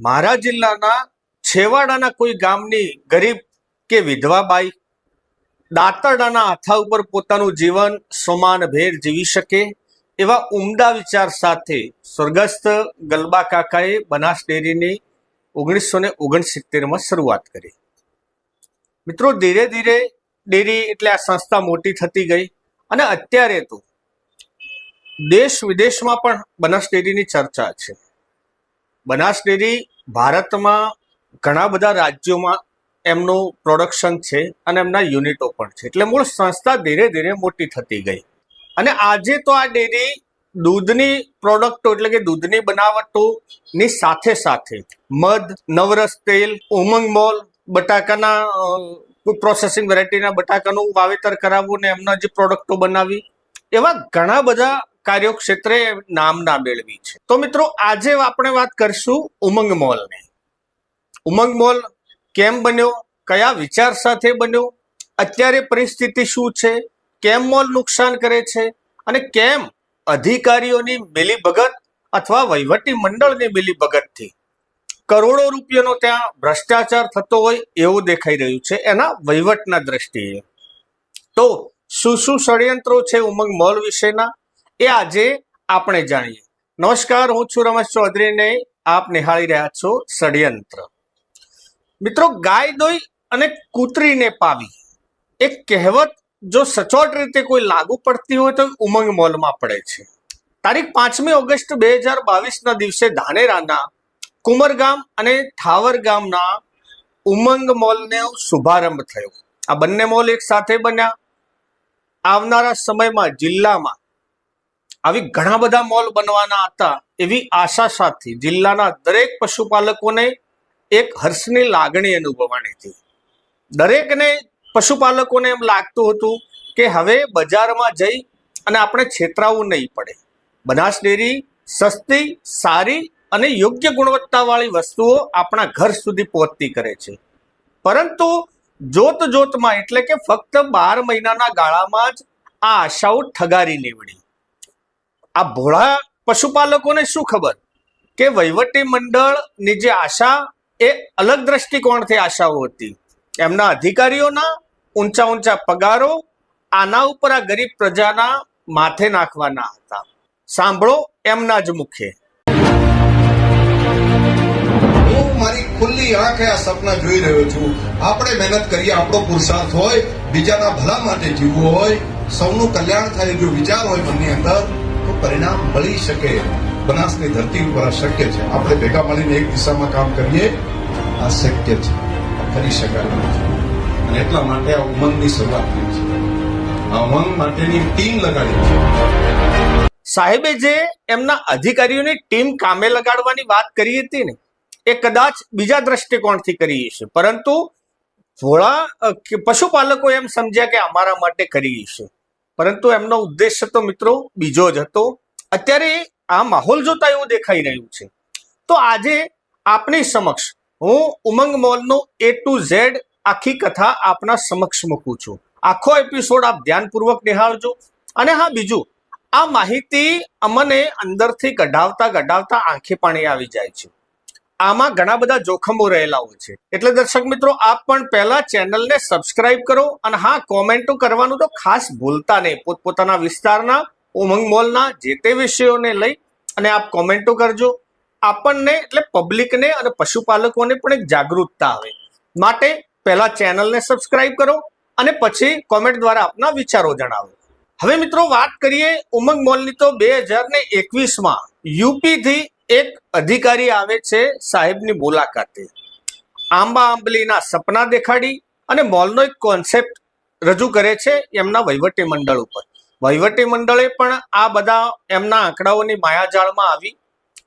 મારા જિલ્લાના છેવાડાના કોઈ ગામની ગરીબ કે વિધવા બાઈ દાતરડાના હાથા ઉપર પોતાનું જીવન સમાનભેર જીવી શકે એવા ઉમદા વિચાર સાથે સ્વર્ગસ્થ ગલબા કાકાએ બનાસ ડેરીની ઓગણીસો ને ઓગણસિત્તેરમાં શરૂઆત કરી. મિત્રો, ધીરે ધીરે ડેરી એટલે આ સંસ્થા મોટી થતી ગઈ અને અત્યારે તો દેશ વિદેશમાં પણ બનાસ ડેરીની ચર્ચા છે. બનાસ ડેરી ભારતમાં ઘણા બધા રાજ્યોમાં એમનું પ્રોડક્શન છે અને એમના યુનિટો પણ છે. એટલે મૂળ સંસ્થા ધીરે ધીરે મોટી થતી ગઈ. અને આજે તો આ ડેરી દૂધની પ્રોડક્ટો એટલે કે દૂધની બનાવટોની સાથે સાથે મધ, નવરસ તેલ, ઉમંગ મોલ, બટાકાના પ્રોસેસિંગ વેરાયટીના બટાકાનું વાવેતર કરાવવું ને એમના જે પ્રોડક્ટો બનાવી એવા ઘણા બધા કાર્યો ક્ષેત્રે નામના મેળવી છે. તો મિત્રો, આજે આપણે વાત કરશું ઉમંગ મોલની. ઉમંગ મોલ કેમ બન્યો? કયા વિચાર સાથે બન્યો? અત્યારે પરિસ્થિતિ શું છે? કેમ મોલ નુકસાન કરે છે? અને કેમ અધિકારીઓની મિલીભગત અથવા વહીવટી મંડળની મિલીભગતથી કરોડો રૂપિયાનો ત્યાં ભ્રષ્ટાચાર થતો હોય એવું દેખાઈ રહ્યું છે એના વહીવટના દ્રષ્ટિએ. તો શું શું ષડયંત્રો છે ઉમંગ મોલ વિશેના? એ આજે આપણે જાણીએ. નમસ્કાર, હું છું રમેશ ચૌધરીને આપ નિહાળી રહ્યા છો ષડયંત્ર. મિત્રો, ગાય દોઈ અને કૂતરીને પાવી એક કહેવત જો સચોટ રીતે કોઈ લાગુ પડતી હોય તો ઉમંગ મોલમાં પડે છે. તારીખ પાંચમી ઓગસ્ટ બે હજાર બાવીસના દિવસે ધાનેરાના કુમરગામ અને થાવર ગામના ઉમંગ મોલનો શુભારંભ થયો. આ બંને મોલ એક સાથે બન્યા. આવનારા સમયમાં જિલ્લામાં આવી ઘણા બધા મોલ બનવાના હતા એવી આશા સાથે જિલ્લાના દરેક પશુપાલકોને એક હર્ષની લાગણી અનુભવાની હતી. દરેકને પશુપાલકોને એમ લાગતું હતું કે હવે બજારમાં જઈ અને આપણે છેતરાવું નહીં પડે. બનાસ ડેરી સસ્તી, સારી અને યોગ્ય ગુણવત્તાવાળી વસ્તુઓ આપણા ઘર સુધી પહોંચતી કરે છે. પરંતુ જોત જોતમાં એટલે કે ફક્ત બાર મહિનાના ગાળામાં જ આ આશાઓ ઠગારી નીવડી. આ ભોળા પશુપાલકોને શું ખબર? કે વહીવટી મંડળની જે આશા એ અલગ દ્રષ્ટિકોણથી આશાઓ હતી. એમના અધિકારીઓના ઊંચા ઊંચા પગારો આના ઉપર આ ગરીબ પ્રજાના માથે નાખવાના હતા. સાંભળો એમના જ મુખે. મારી ખુલ્લી આંખે આ સપના જોઈ રહ્યો છું. આપણે મહેનત કરીએ, આપણો પુરુષાર્થ હોય, બીજાના ભલા માટે જીવવું હોય, સૌનું કલ્યાણ થાય, જો વિચાર હોય મનની અંદર તો પરિણામ મળી શકે. બનાસની ધરતી ઉપર શક્ય છે. આપણે ભેગા મળીને એક દિશામાં કામ કરીએ, આ શક્ય છે. કરી શકાય અને એટલા માટે આ ઉમંગની શરૂઆત કરી છે. આ ઉમંગ માટેની ટીમ લગાડી છે. સાહેબે જે એમના અધિકારીઓની ટીમ કામે લગાડવાની વાત કરી હતી ને, એ કદાચ બીજા દ્રષ્ટિકોણથી કરી છે પરંતુ થોડા પશુપાલકો એમ સમજ્યા કે અમારા માટે કરી છે પરંતુ એમનો ઉદ્દેશ્ય તો મિત્રો બીજો જ હતો. અત્યારે આ માહોલ જોતા એવું દેખાઈ રહ્યું છે. તો આજે આપની સમક્ષ હું ઉમંગ મોલનો એ ટુ ઝેડ આખી કથા આપના સમક્ષ મૂકું છું. આખો એપિસોડ આપ ધ્યાનપૂર્વક નિહાળજો. અને હા, બીજું, આ માહિતી અમને અંદરથી કઢાવતા કઢાવતા આંખે પાણી આવી જાય છે. આમાં ઘણા બધા જોખમો રહેલા હોય છે. એટલે દર્શક મિત્રો, આપ પણ પહેલા ચેનલને સબસ્ક્રાઇબ કરો અને હા, કોમેન્ટો કરવાનું તો ખાસ ભૂલતા નહીં. પોતપોતાના વિસ્તારના, ઉમંગ મોલના જે તે વિષયોને લઈ અને આપ કોમેન્ટો કરજો. આપણને એટલે પબ્લિકને અને પશુપાલકોને પણ એક જાગૃતતા આવે. માટે પહેલા ચેનલને સબસ્ક્રાઇબ કરો અને પછી કોમેન્ટ દ્વારા આપના વિચારો જણાવો. હવે મિત્રો, વાત કરીએ ઉમંગ મોલની તો બે હજાર ને એકવીસમાં યુપીથી એક અધિકારી આવે છે સાહેબની મુલાકાતે. આંબા આંબલીના સપના દેખાડી અને મોલનો એક કોન્સેપ્ટ રજૂ કરે છે એમના વહીવટી મંડળ ઉપર. વહીવટી મંડળે પણ આ બધા એમના આંકડાઓની માયાજાળમાં આવી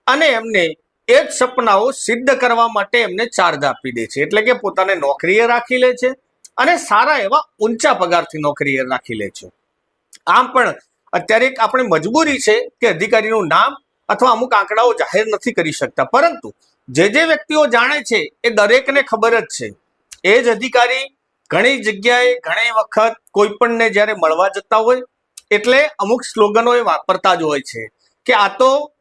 અને એમને એ જ સપનાઓ સિદ્ધ કરવા માટે એમને ચાર્જ આપી દે છે. એટલે કે પોતાને નોકરીએ રાખી લે છે અને સારા એવા ઊંચા પગારથી નોકરીએ રાખી લે છે. આમ પણ અત્યારે એક આપણી મજબૂરી છે કે અધિકારીનું નામ અથવા અમુક આંકડાઓ જાહેર નથી કરી શકતા. પરંતુ જે જે વ્યક્તિઓ જાણે છે એ દરેકને ખબર જ છે. એ જ અધિકારી ઘણી જગ્યાએ ઘણી વખત કોઈ પણને જ્યારે મળવા જતા હોય, એટલે અમુક સ્લોગનો એ વાપરતા જ હોય છે કે આ તો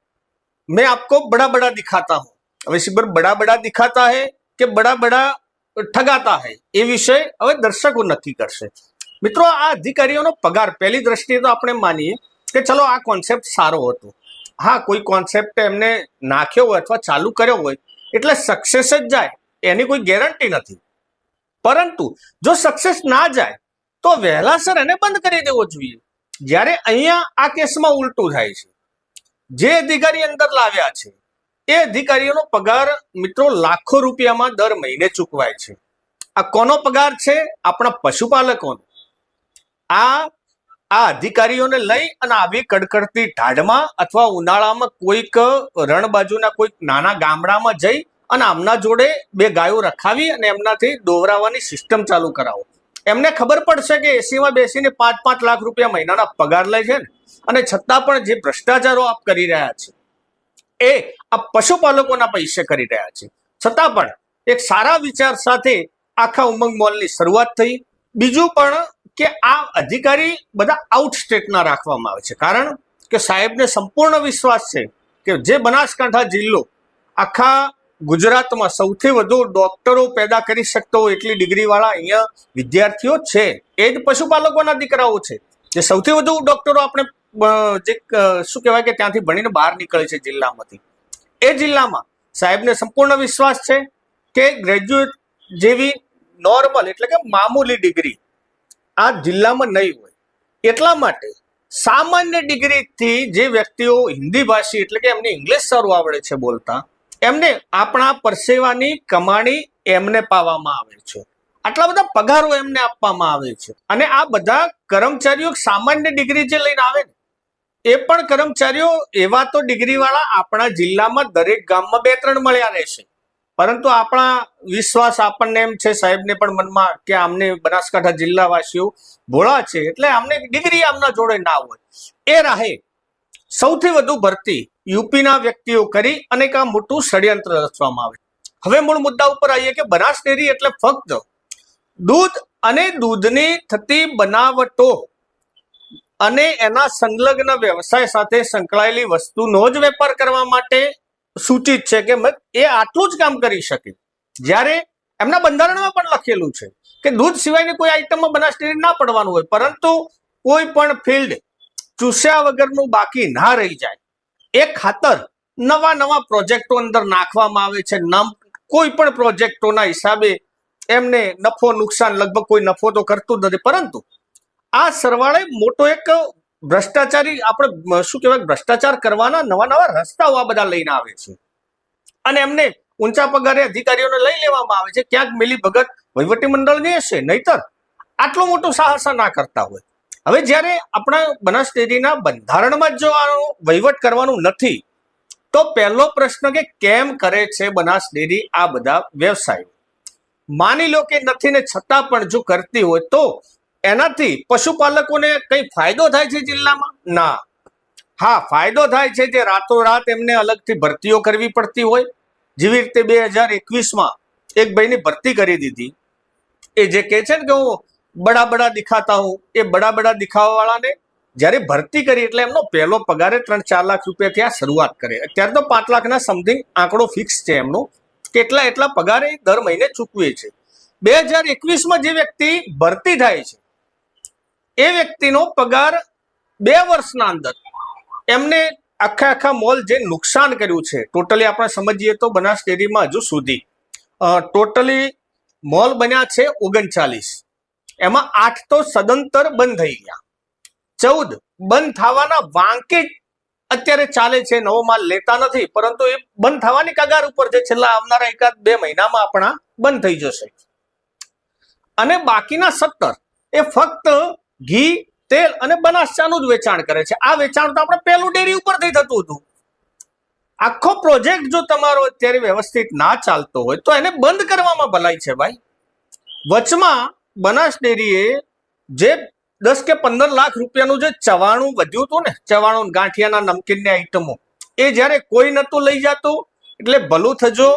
મેં આપકો બડા બડા દિખાતા હું. હવે સિબર બડા બડા દિખાતા હે કે બડા બડા ઠગાતા હે? એ વિષય હવે દર્શકો નક્કી કરશે. મિત્રો, આ અધિકારીઓનો પગાર. પહેલી દ્રષ્ટિએ તો આપણે માનીએ કે ચલો આ કોન્સેપ્ટ સારો હતો. હા, કોઈ કોન્સેપ્ટ એમને નાખ્યો હોય અથવા ચાલુ કર્યો હોય, એટલે સક્સેસ જ જાય, એની કોઈ ગેરંટી નથી. પરંતુ, જો સક્સેસ ના જાય, તો વહેલાસર એને બંધ કરી દેવો જોઈએ. જ્યારે અહીંયા આ કેસમાં ઉલટું થાય છે. જે અધિકારી અંદર લાવ્યા છે, એ અધિકારીઓનો પગાર મિત્રો લાખો રૂપિયામાં દર મહિને ચૂકવાય છે. આ કોનો પગાર છે? આપણા પશુપાલકોનો. આ આ અધિકારીઓને લઈ અને આવી કડકડતી ઢાઢમાં અથવા ઉનાળામાં કોઈક રણ બાજુના કોઈક નાના ગામડામાં જઈ અને આમના જોડે બે ગાયો રખાવી અને એમનાથી દોવરાવાની સિસ્ટમ ચાલુ કરાવો. એમને ખબર પડશે કે એસીમાં બેસીને પાંચ પાંચ લાખ રૂપિયા મહિનાના પગાર લે છે ને. અને છતાં પણ જે ભ્રષ્ટાચારો આપ કરી રહ્યા છે, એ આ પશુપાલકોના પૈસે કરી રહ્યા છે. છતાં પણ એક સારા વિચાર સાથે આખા ઉમંગ મોલની શરૂઆત થઈ. બીજું પણ કે આ અધિકારી બધા આઉટ સ્ટેટના રાખવામાં આવે છે. કારણ કે સાહેબને સંપૂર્ણ વિશ્વાસ છે કે જે બનાસકાંઠા જિલ્લો આખા ગુજરાતમાં સૌથી વધુ ડોક્ટરો પેદા કરી શકતો હોય એટલી ડિગ્રી વાળા અહીંયા વિદ્યાર્થીઓ છે. એ જ પશુપાલકોના દીકરાઓ છે. જે સૌથી વધુ ડોક્ટરો આપણે જે શું કહેવાય કે ત્યાંથી ભણીને બહાર નીકળે છે જિલ્લામાંથી. એ જિલ્લામાં સાહેબને સંપૂર્ણ વિશ્વાસ છે કે ગ્રેજ્યુએટ જેવી નોર્મલ એટલે કે મામૂલી ડિગ્રી આ જિલ્લામાં નહીં હોય. એટલા માટે સામાન્ય ડિગ્રીથી જે વ્યક્તિઓ હિન્દી ભાષી એટલે કે એમને ઇંગ્લિશ સારું આવડે છે બોલતા, એમને આપણા પરસેવાની કમાણી એમને પાવામાં આવે છે. આટલા બધા પગારો એમને આપવામાં આવે છે. અને આ બધા કર્મચારીઓ સામાન્ય ડિગ્રી જે લઈને આવે ને, એ પણ કર્મચારીઓ એવા તો ડિગ્રી વાળા આપણા જિલ્લામાં દરેક ગામમાં બે ત્રણ મળ્યા રહેશે. પરંતુ આપણા વિશ્વાસ આપણને એમ છે સાહેબને પણ મનમાં કે આમને બનાસકાંઠા જિલ્લાવાસીઓ ભોળા છે, એટલે આમને ડિગ્રી આમના જોડે ના હોય. એ રાહે સૌથી વધુ ભરતી યુપીના વ્યક્તિઓ કરી અને એક મોટું ષડયંત્ર રચવામાં આવે. હવે મૂળ મુદ્દા ઉપર આવીએ કે બનાસ ડેરી એટલે ફક્ત દૂધ અને દૂધની થતી બનાવટો અને એના સંલગ્ન વ્યવસાય સાથે સંકળાયેલી વસ્તુનો જ વેપાર કરવા માટે સૂચિત છે કે એ આટલું જ કામ કરી શકે. જ્યારે એમના બંધારણમાં પણ લખેલું છે કે દૂધ સિવાયની કોઈ આઈટમમાં બનાસ ના પડવાનું હોય, પરંતુ કોઈ પણ ફિલ્ડ ચૂસ્યા વગરનું બાકી ના રહી જાય. એ ખાતર નવા નવા પ્રોજેક્ટો અંદર નાખવામાં આવે છે. નામ કોઈ પણ પ્રોજેક્ટોના હિસાબે એમને નફો નુકસાન, લગભગ કોઈ નફો તો કરતું જ નથી. પરંતુ આ સરવાળે મોટો એક ભ્રષ્ટાચારી આપણે શું કહેવાય, ભ્રષ્ટાચાર કરવાના નવા નવા રસ્તાઓ આ બધા લઈને આવે છે. અને એમને ઊંચા પગારે અધિકારીઓને લઈ લેવામાં આવે છે. ક્યાંક મિલી ભગત વહીવટી મંડળની હશે, નહીતર આટલું મોટું સાહસ ના કરતા હોય. હવે જ્યારે આપણા બનાસ ડેરીના બંધારણમાં જ જો આનો વહીવટ કરવાનું નથી, તો પહેલો પ્રશ્ન કે કેમ કરે છે બનાસ ડેરી આ બધા વ્યવસાય? માની લો કે નથી ને છતાં પણ જો કરતી હોય તો એનાથી પશુપાલકોને કઈ ફાયદો થાય છે જિલ્લામાં? ના. હા, ફાયદો થાય છે જે રાતોરાત એમને અલગથી ભરતીઓ કરવી પડતી હોય. જેવી રીતે બે હજાર એકવીસમાં એક ભાઈની ભરતી કરી દીધી. એ જે કહે છે ને કે હું બડા બડા દિખાતા હું એ બડા બડા દેખાવાવાળાને જ્યારે ભરતી કરી એટલે એમનો પહેલો પગારે ત્રણ ચાર લાખ રૂપિયાથી આ શરૂઆત કરે. અત્યારે તો પાંચ લાખના સમથિંગ આંકડો ફિક્સ છે એમનો. કેટલા એટલા પગારે દર મહિને ચૂકવે છે. બે હજાર એકવીસમાં જે વ્યક્તિ ભરતી થાય છે એ વ્યક્તિનો પગાર બે વર્ષના અંદર. એમને આખા આખા મોલ જે નુકસાન કર્યું છે, ટોટલી આપણે સમજીએ તો બનાસ ડેરીમાં હજુ સુધી. ટોટલી મોલ બન્યા છે ઓગણચાલીસ. એમાં આઠ તો સદંતર બંધ થઈ ગયા. ચૌદ બંધ થવાના વાંકે અત્યારે ચાલે છે, નવો માલ લેતા નથી, પરંતુ એ બંધ થવાની કગાર ઉપર છે છેલ્લા આવનારા એકાદ બે મહિનામાં આપણા બંધ થઈ જશે. અને બાકીના સત્તર એ ફક્ત ઘી, તેલ અને બનાસ ચાનું જ વેચાણ કરે છે. આ વેચાણ તો આપણે પહેલું ડેરી ઉપરથી થતું હતું. આખો પ્રોજેક્ટ જો તમારો અત્યારે વ્યવસ્થિત ના ચાલતો હોય, તો એને બંધ કરવામાં ભલાઈ છે ભાઈ. વચમાં બનાસ ડેરીએ જે દસ કે પંદર લાખ રૂપિયાનું જે ચવાણું વધ્યું હતું ને, ચવાણું ગાંઠિયાના નમકીનની આઈટમો, એ જ્યારે કોઈ નહોતું લઈ જતું, એટલે ભલું થજો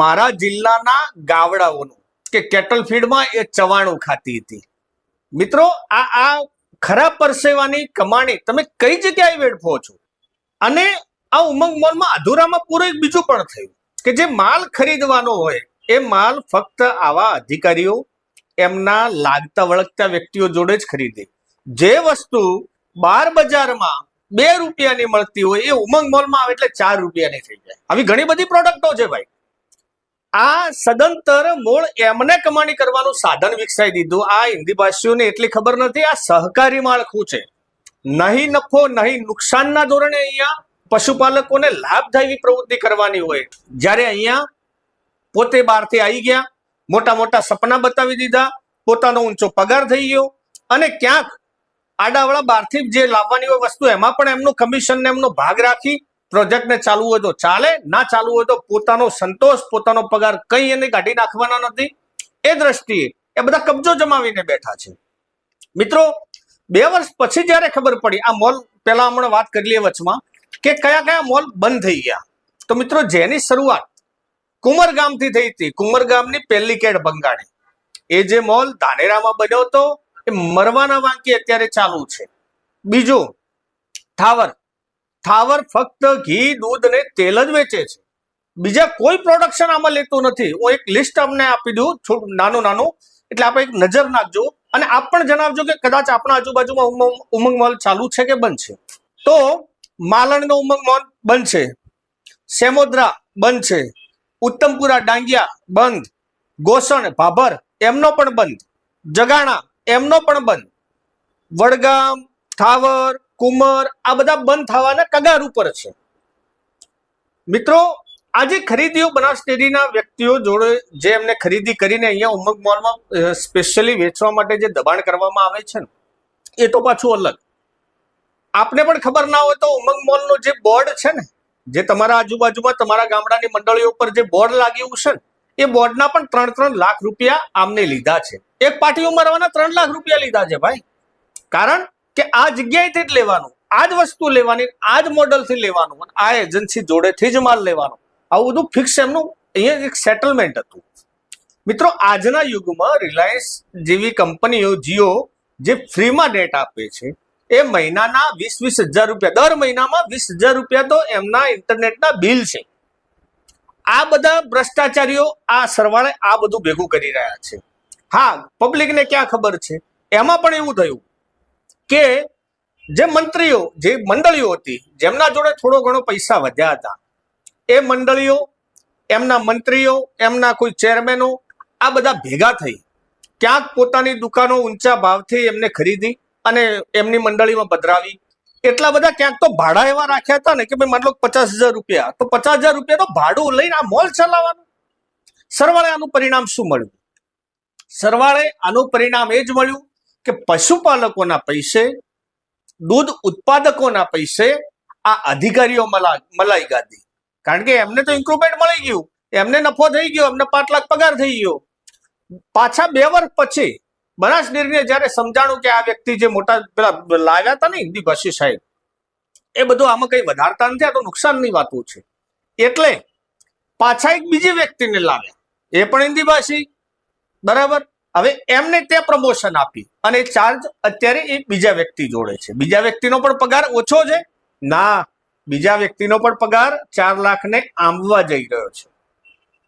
મારા જિલ્લાના ગાવડાઓનું, કે કેટલ ફીડમાં એ ચવાણું ખાતી હતી. મિત્રો, આ આ ખરાબ પરસેવાની કમાણી તમે કઈ જગ્યાએ વેડફો છો? અને આ ઉમંગ મોલમાં અધૂરામાં પૂરું એક બીજું પણ થયું, કે જે માલ ખરીદવાનો હોય, એ માલ ફક્ત આવા અધિકારીઓ, એમના લાગતા વળગતા વ્યક્તિઓ જોડે જ ખરીદે. જે વસ્તુ બાર બજારમાં બે રૂપિયાની મળતી હોય, એ ઉમંગ મોલમાં આવે એટલે ચાર રૂપિયાની થઈ જાય. આવી ઘણી બધી પ્રોડક્ટો છે ભાઈ. આ સદંતર મૂળ એમને કમાણી કરવાનું સાધન વિકસાવી દીધું. આ હિન્દી ભાષીઓને એટલી ખબર નથી, આ સહકારી માળખું છે. નહીં નફો, નહીં નુકસાનના ધોરણે અહીંયા પશુપાલકોને લાભદાયી પ્રવૃત્તિ કરવાની હોય. જ્યારે અહીંયા પોતે બહારથી આવી ગયા, મોટા મોટા સપના બતાવી દીધા, પોતાનો ઊંચો પગાર થઈ ગયો અને ક્યાંક આડાવાળા બહારથી જે લાવવાની હોય વસ્તુ, એમાં પણ એમનું કમિશન ને એમનો ભાગ રાખી પ્રોજેક્ટને ચાલવું હોય તો ચાલે, ના ચાલવું હોય તો પોતાનો સંતોષ, પોતાનો પગાર કઈ એને કાઢી નાખવાના નથી. એ દ્રષ્ટિએ એ બધા કબજો જમાવીને બેઠા છે. મિત્રો, બે વર્ષ પછી જ્યારે ખબર પડી, આ મોલ પહેલા હમણાં વાત કરી લઈએ વચમાં, કે કયા કયા મોલ બંધ થઈ ગયા. તો મિત્રો, જેની શરૂઆત કુંમરગામથી થઈ હતી. કુંમરગામની પહેલી કેડ બંગાળી. એ જે મોલ ધાનેરામાં બન્યો હતો, એ મરવાના વાંકી અત્યારે ચાલુ છે. બીજું, થાવર. થાવર ફક્ત ઘી, દૂધ અને તેલ જ વેચે છે. બીજા કોઈ પ્રોડક્શન આમાં લેતું નથી. હું એક લિસ્ટ અમને આપી દઉં નાનું નાનું. એટલે આપણે એક નજર નાખજો અને આપ પણ જણાવજો કે કદાચ આપણા આજુબાજુમાં ઉમંગ મોલ ચાલુ છે કે બંધ છે. તો માલણનો ઉમંગ મોલ બંધ છે. સેમોદ્રા બંધ છે. ઉત્તમપુરા ડાંગિયા બંધ. ગોસણ, ભાભર એમનો પણ બંધ. જગાણા એમનો પણ બંધ. વડગામ, થાવર કુમર આ બધા બંધ થવાના કગાર ઉપર છે. મિત્રો, આજે ખરીદીઓ બનાસ ડેરીના વ્યક્તિઓ જોડે જે એમને ખરીદી કરીને અહીંયા ઉમંગ મોલમાં સ્પેશિયલી વેચવા માટે જે દબાણ કરવામાં આવે છે ને, એ તો પાછું અલગ. આપને પણ ખબર ના હોય તો ઉમંગ મોલનો જે બોર્ડ છે ને, જે તમારા આજુબાજુમાં તમારા ગામડાની મંડળીઓ પર જે બોર્ડ લાગ્યું છે ને, એ બોર્ડના પણ ત્રણ ત્રણ લાખ રૂપિયા આમને લીધા છે. એક પાટી ઉમરવાના ત્રણ લાખ રૂપિયા લીધા છે ભાઈ. કારણ કે આ જગ્યાએથી જ લેવાનું આ જ વસ્તુ લેવાની આ જ મોડલથી લેવાનું આ એજન્સી જોડેથી જ માલ લેવાનો. આવું બધું ફિક્સ એમનું અહીંયા એક સેટલમેન્ટ હતું. મિત્રો, આજના યુગમાં રિલાયન્સ જેવી કંપનીઓ, જીઓ, જે ફ્રીમાં નેટ આપે છે, એ મહિનાના વીસ વીસ હજાર રૂપિયા, દર મહિનામાં વીસ હજાર રૂપિયા તો એમના ઇન્ટરનેટના બિલ છે. આ બધા ભ્રષ્ટાચારીઓ આ સરવાળે આ બધું ભેગું કરી રહ્યા છે. હા પબ્લિકને ક્યાં ખબર છે? એમાં પણ એવું થયું. કે જે મંત્રીઓ, જે મંડળીઓ હતી, જેમના જોડે થોડો ઘણો પૈસા વધ્યા હતા, એ મંડળીઓ, એમના મંત્રીઓ, એમના કોઈ ચેરમેનો, આ બધા ભેગા થઈ, ક્યાંક પોતાની દુકાનો ઊંચા ભાવથી એમને ખરીદી અને એમની મંડળીમાં પધરાવી. એટલા બધા ક્યાંક તો ભાડા એવા રાખ્યા હતા ને કે ભાઈ માનલો પચાસ હજાર રૂપિયા. તો પચાસ હજાર રૂપિયા તો ભાડું લઈને આ મોલ ચલાવવાનું. સરવાળે આનું પરિણામ શું મળ્યું? સરવાળે આનું પરિણામ એ જ મળ્યું કે પશુપાલકોના પૈસે, દૂધ ઉત્પાદકોના પૈસે આ અધિકારીઓ મલા, મલાઈ ગાદી. કારણ કે એમને તો ઇન્ક્રુમેન્ટ મળી ગયું. એમને નફો થઈ ગયો, એમને પાંચ લાખ પગાર થઈ ગયો. પાછા બે વર્ષ પછી બનાસ ડેરીને જ્યારે સમજાણું કે આ વ્યક્તિ જે મોટા, પેલા લાવ્યા હતા ને હિન્દી ભાષી સાહેબ, એ બધું આમાં કઈ વધારતા નથી, આ તો નુકસાનની વાતો છે. એટલે પાછા એક બીજી વ્યક્તિને લાવ્યા. એ પણ હિન્દી ભાષી, બરાબર? હવે એમને ત્યાં પ્રમોશન આપી અને ચાર્જ અત્યારે એ બીજા વ્યક્તિ જોડે છે. બીજા વ્યક્તિનો પણ પગાર ઓછો છે? ના. બીજા વ્યક્તિનો પણ પગાર ચાર લાખને આંબવા જઈ રહ્યો છે.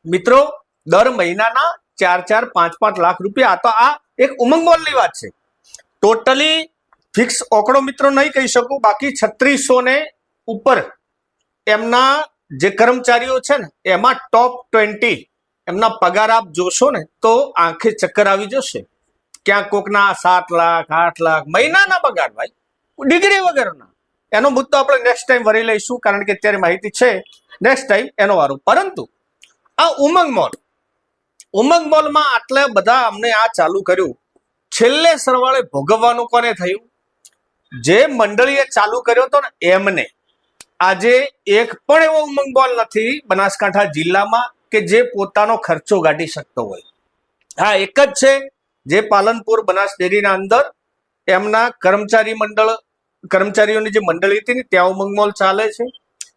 મિત્રો, દર મહિનાના ચાર ચાર, પાંચ પાંચ લાખ રૂપિયા તો આ એક ઉમંગ મોલની વાત છે. ટોટલી ફિક્સ ઓકડો મિત્રો નહીં કહી શકું, બાકી છત્રીસો ને ઉપર એમના જે કર્મચારીઓ છે ને, એમાં ટોપ ટ્વેન્ટી એમના પગાર આપ જોશો ને તો આંખે ચક્કર આવી જશે. ક્યાંક કોકના સાત લાખ, આઠ લાખ, મહિનાના પગાર ભાઈ. ડિગ્રી વગરના. એનો મુદ્દો આપણે નેક્સ્ટ ટાઈમ ભરી લઈશું, કારણ કે અત્યારે માહિતી છે. નેક્સ્ટ ટાઈમ એનો વારો. પરંતુ આ ઉમંગ મોલ. ઉમંગ મોલમાં આટલા બધા અમને આ ચાલુ કર્યું. છેલ્લે સરવાળે ભોગવવાનું કોને થયું? જે મંડળીએ ચાલુ કર્યો હતો ને એમને. આજે એક પણ એવો ઉમંગ મોલ નથી. બનાસકાંઠા જિલ્લામાં કે જે પોતાનો ખર્ચો કાઢી શકતો હોય. હા, એક જ છે, જે પાલનપુર બનાસ ડેરીના અંદર એમના કર્મચારી મંડળ, કર્મચારીઓની જે મંડળી હતી ને, ત્યાં ઉમંગ મોલ ચાલે છે.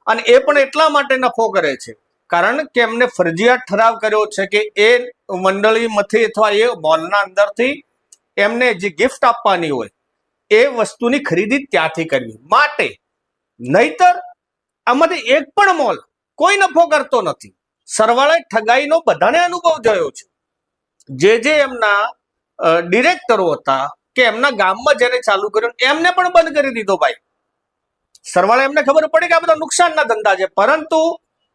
અને એ પણ એટલા માટે નફો કરે છે, કારણ કે એમને ફરજિયાત ઠરાવ કર્યો છે કે એ મંડળીમાંથી અથવા એ મોલના અંદરથી એમને જે ગિફ્ટ આપવાની હોય, એ વસ્તુની ખરીદી ત્યાંથી કરવી. માટે નહીતર આમાંથી એક પણ મોલ કોઈ નફો કરતો નથી. સરવાળે ઠગાઈનો બધાને અનુભવ થયો છે. જે જે એમના ડિરેક્ટરો હતા કે એમના ગામમાં જેને ચાલુ કર્યું એમને પણ બંધ કરી દીધો ભાઈ. સરવાળે એમને ખબર પડી કે આ બધા નુકસાનના ધંધા છે. પરંતુ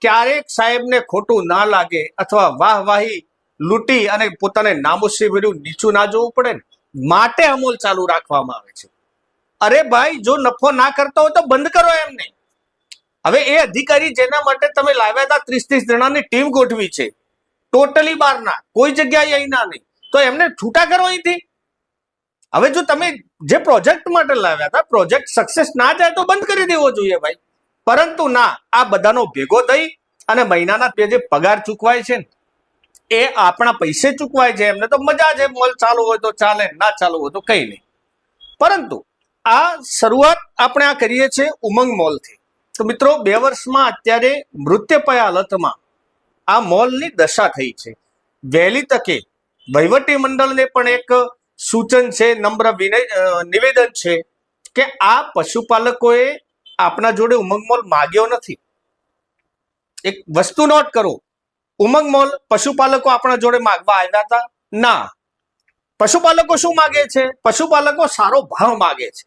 ક્યારેક સાહેબને ખોટું ના લાગે અથવા વાહવાહી લૂંટી અને પોતાને નામુસી ભર્યું નીચું ના જોવું પડે ને, માટે અમૂલ ચાલુ રાખવામાં આવે છે. અરે ભાઈ, જો નફો ના કરતો હોય તો બંધ કરો એમને હવે એ અધિકારી જેના માટે તમે લાવ્યા હતા ત્રીસ ત્રીસ જણાની ટીમ ગોઠવી છે. ટોટલી બહારના. કોઈ જગ્યાએ અહીંના નહીં. તો એમને છૂટા કરો અહીંથી. હવે જો તમે જે પ્રોજેક્ટ માટે લાવ્યા હતા, પ્રોજેક્ટ સક્સેસ ના જાય તો બંધ કરી દેવો જોઈએ ભાઈ. પરંતુ ના, આ બધાનો ભેગો થઈ અને મહિનાના તે જે પગાર ચૂકવાય છે ને, એ આપણા પૈસે ચૂકવાય છે. એમને તો મજા છે. મોલ ચાલુ હોય તો ચાલે, ના ચાલુ હોય તો કઈ નહીં. પરંતુ આ શરૂઆત આપણે આ કરીએ છીએ ઉમંગ મોલથી. તો મિત્રો, બે વર્ષમાં અત્યારે મૃત્યપય હાલતમાં આ મોલની દશા થઈ છે. વહેલી તકે વહીવટી મંડળને પણ એક સૂચન છે, નમ્ર વિનય નિવેદન છે કે આ પશુપાલકોએ આપણા જોડે ઉમંગ મોલ માગ્યો નથી. એક વસ્તુ નોટ કરો, ઉમંગ મોલ પશુપાલકો આપણા જોડે માગવા આવ્યા હતા? ના. પશુપાલકો શું માગે છે? પશુપાલકો સારો ભાવ માગે છે.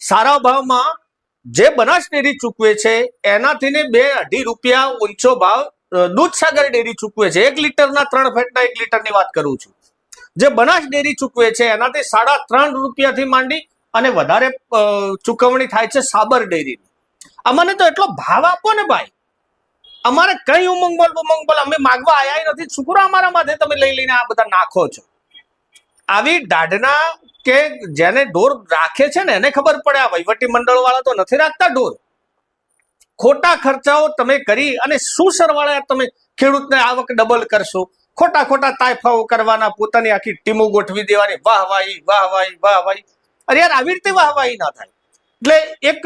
સારા ભાવમાં જે બનાસ ડેરી ચૂકવે છે એનાથી ને બે અઢી રૂપિયા ઊંચો ભાવ દૂધસાગર ડેરી ચૂકવે છે. એક લીટરના ત્રણ ફેટના, એક લીટરની વાત કરું છું. જે બનાસ ડેરી ચૂકવે છે, એનાથી સાડા ત્રણ રૂપિયાથી માંડી અને વધારે ચૂકવણી થાય છે સાબર ડેરીની. અમને તો એટલો ભાવ આપો ને ભાઈ. અમારે કઈ ઉમંગ બોલ ઉમંગ બોલ અમે માગવા આયા નથી. છોકરો અમારા માથે તમે લઈ લઈને આ બધા નાખો છો. આવી દાઢના કે જેને ઢોર રાખે છે ને, એને ખબર પડે આ વહીવટી મંડળ વાળા તો નથી રાખતા ઢોર. ખોટા ખર્ચાઓ તમે કરી અને શું સરવાળે તમે ખેડૂતને આવક ડબલ કરશો. ખોટા ખોટા તાયફાઓ કરવાના, પોતાની આખી ટીમો ગોઠવી દેવાની, વાહ વાહી વાહ વાહી વાહ વાહી. અરે યાર, આવી રીતે વાહ વાહી ના થાય. એટલે એક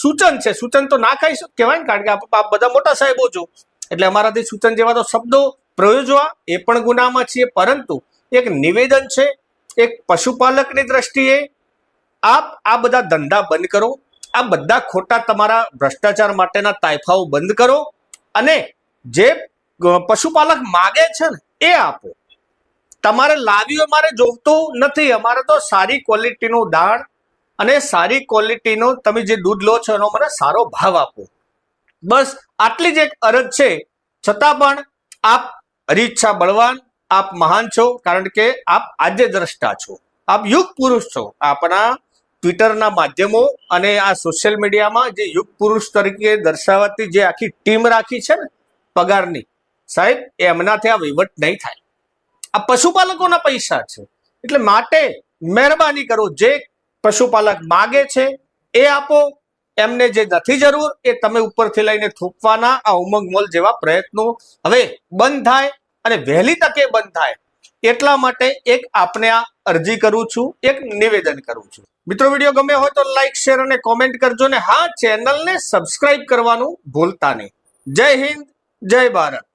સૂચન છે, સૂચન તો ના ખાઈ કહેવાય ને, કારણ કે આપ બધા મોટા સાહેબો છો. એટલે અમારાથી સૂચન જેવા તો શબ્દો પ્રયોજવા, એ પણ ગુનામાં છીએ, પરંતુ એક નિવેદન છે, એક પશુપાલકની દ્રષ્ટિએ. આપ આ બધા ધંધા બંધ કરો, આ બધા ખોટા તમારા ભ્રષ્ટાચાર માટેના તાયફાઓ બંધ કરો અને જે પશુપાલક માગે છે ને, એ આપો. તમારે લાવ્યું અમારે જોવતું નથી. અમારે તો સારી ક્વોલિટીનું દાણ અને સારી ક્વોલિટીનો તમે જે દૂધ લો છો એનો મને સારો ભાવ આપો. બસ આટલી જ એક અરજ છે. છતાં પણ આપ હરીચ્છા બળવાન આપ મહાન છો, કારણ કે આપ આજે દ્રષ્ટા છો. આપ યુગ પુરુષ છો. આપણા ટ્વિટરના માધ્યમો અને આ સોશિયલ મીડિયામાં જે યુગ પુરુષ તરીકે દર્શાવતી જે આખી ટીમ રાખી છે ને, પગારની, સાહેબ એમનાથી આ વહીવટ નહીં થાય. આ પશુપાલકોના પૈસા છે. એટલે માટે મહેરબાની કરો. જે પશુપાલક માગે છે, એ આપો. એમને જે નથી જરૂર, એ તમે ઉપરથી લઈને થૂપવાના આ ઉમંગ મોલ જેવા પ્રયત્નો. હવે બંધ થાય. અને વહેલી તકે બંધ થાય. એટલા માટે એક આપને આ અરજી કરું છું, એક નિવેદન કરું છું. મિત્રો, વીડિયો ગમે હોય તો લાઈક શેર અને કોમેન્ટ કરજો ને હા ચેનલને સબસ્ક્રાઈબ કરવાનું ભૂલતા નહીં. જય હિન્દ, જય ભારત.